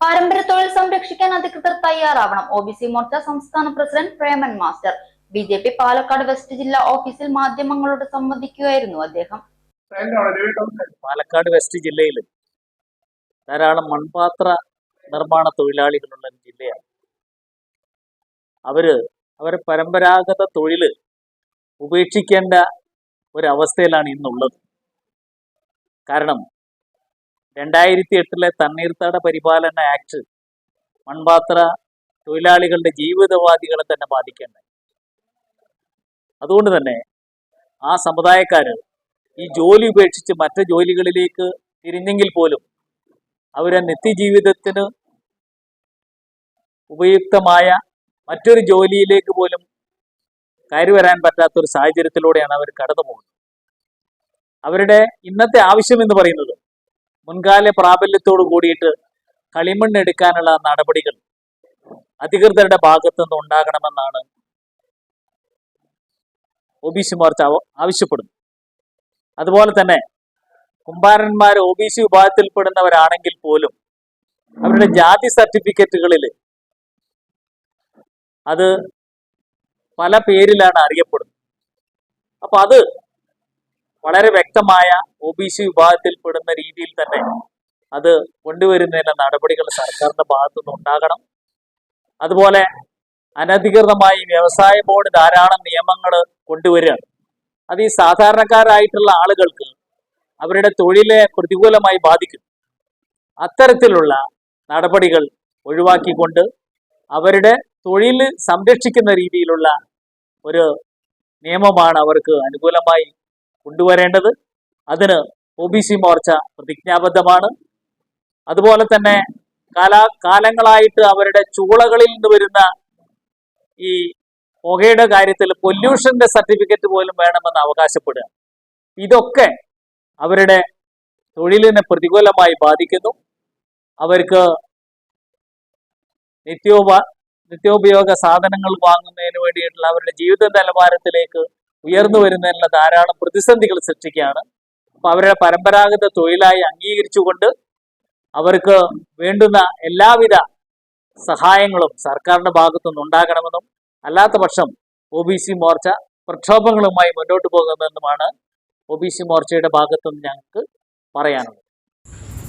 പാരമ്പര്യ തൊഴിൽ സംരക്ഷിക്കാൻ അധികൃതർ തയ്യാറാവണം. ഒ ബി സി മോർച്ച സംസ്ഥാന president Preman master. B J P Palakkad west ജില്ലാ ഓഫീസിൽ മാധ്യമങ്ങളോട് സംവദിക്കുകയായിരുന്നു അദ്ദേഹം. പാലക്കാട് വെസ്റ്റ് ജില്ലയിൽ ധാരാളം മൺപാത്ര നിർമ്മാണ തൊഴിലാളികളുള്ള ജില്ലയാണ്. അവർ അവരെ പരമ്പരാഗത തൊഴിൽ ഉപേക്ഷിക്കേണ്ട ഒരവസ്ഥയിലാണ് ഇന്നുള്ളത്. കാരണം രണ്ടായിരത്തി എട്ടിലെ തണ്ണീർത്തട പരിപാലന ആക്ട് മൺപാത്ര തൊഴിലാളികളുടെ ജീവിതവാദികളെ തന്നെ ബാധിക്കേണ്ടത്. അതുകൊണ്ട് തന്നെ ആ സമുദായക്കാർ ഈ ജോലി ഉപേക്ഷിച്ച് മറ്റ് ജോലികളിലേക്ക് തിരിഞ്ഞെങ്കിൽ പോലും അവരെ നിത്യജീവിതത്തിന് ഉപയുക്തമായ മറ്റൊരു ജോലിയിലേക്ക് പോലും കയറി വരാൻ പറ്റാത്ത ഒരു സാഹചര്യത്തിലൂടെയാണ് അവർ കടന്നു പോകുന്നത് അവരുടെ ഇന്നത്തെ ആവശ്യം എന്ന് പറയുന്നത് മുൻകാല പ്രാബല്യത്തോടു കൂടിയിട്ട് കളിമണ്ണ് എടുക്കാനുള്ള നടപടികൾ അധികൃതരുടെ ഭാഗത്തു നിന്ന് ഉണ്ടാകണമെന്നാണ് ഒ ബി സി മോർച്ച ആവ- ആവശ്യപ്പെടുന്നത്. അതുപോലെ തന്നെ കുമ്പാരന്മാർ ഒ ബി സി വിഭാഗത്തിൽപ്പെടുന്നവരാണെങ്കിൽ പോലും അവരുടെ ജാതി സർട്ടിഫിക്കറ്റുകളിൽ അത് പല പേരിലാണ് അറിയപ്പെടുന്നത്. അപ്പൊ അത് വളരെ വ്യക്തമായ ഒ ബി സി വിഭാഗത്തിൽപ്പെടുന്ന രീതിയിൽ തന്നെ അത് കൊണ്ടുവരുന്നതിന്റെ നടപടികൾ സർക്കാരിന്റെ ഭാഗത്തുനിന്ന് ഉണ്ടാകണം. അതുപോലെ അനധികൃതമായി വ്യവസായ ബോർഡ് ധാരാളം നിയമങ്ങൾ കൊണ്ടുവരികയാണ്. അത് ഈ സാധാരണക്കാരായിട്ടുള്ള ആളുകൾക്ക് അവരുടെ തൊഴിലെ പ്രതികൂലമായി ബാധിക്കും. അത്തരത്തിലുള്ള നടപടികൾ ഒഴിവാക്കിക്കൊണ്ട് അവരുടെ തൊഴിൽ സംരക്ഷിക്കുന്ന രീതിയിലുള്ള ഒരു നിയമമാണ് അവർക്ക് അനുകൂലമായി കൊണ്ടുവരേണ്ടത്. അതിന് ഒ ബി സി മോർച്ച പ്രതിജ്ഞാബദ്ധമാണ്. അതുപോലെ തന്നെ കാലാ കാലങ്ങളായിട്ട് അവരുടെ ചൂളകളിൽ നിന്ന് വരുന്ന ഈ പുകയുടെ കാര്യത്തിൽ പൊല്യൂഷന്റെ സർട്ടിഫിക്കറ്റ് പോലും വേണമെന്ന് അവകാശപ്പെടുക. ഇതൊക്കെ അവരുടെ തൊഴിലിനെ പ്രതികൂലമായി ബാധിക്കുന്നു. അവർക്ക് നിത്യോപ നിത്യോപയോഗ സാധനങ്ങൾ വാങ്ങുന്നതിന് വേണ്ടിയിട്ടുള്ള അവരുടെ ജീവിത നിലവാരത്തിലേക്ക് ഉയർന്നു വരുന്നതിനുള്ള ധാരാളം പ്രതിസന്ധികൾ സൃഷ്ടിക്കുകയാണ്. അപ്പൊ അവരുടെ പരമ്പരാഗത തൊഴിലായി അംഗീകരിച്ചുകൊണ്ട് അവർക്ക് വേണ്ടുന്ന എല്ലാവിധ സഹായങ്ങളും സർക്കാരിന്റെ ഭാഗത്തുനിന്ന് ഉണ്ടാകണമെന്നും അല്ലാത്ത പക്ഷം ഒ ബി സി മോർച്ച പ്രക്ഷോഭങ്ങളുമായി മുന്നോട്ട് പോകുന്നതെന്നുമാണ് ഒ ബി സി മോർച്ചയുടെ ഭാഗത്തുനിന്ന് ഞങ്ങൾക്ക് പറയാനുള്ളത്.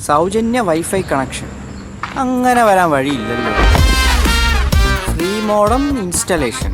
സൗജന്യ വൈഫൈ കണക്ഷൻ. അങ്ങനെ വരാൻ വഴിയില്ലല്ലോ. Free modem installation.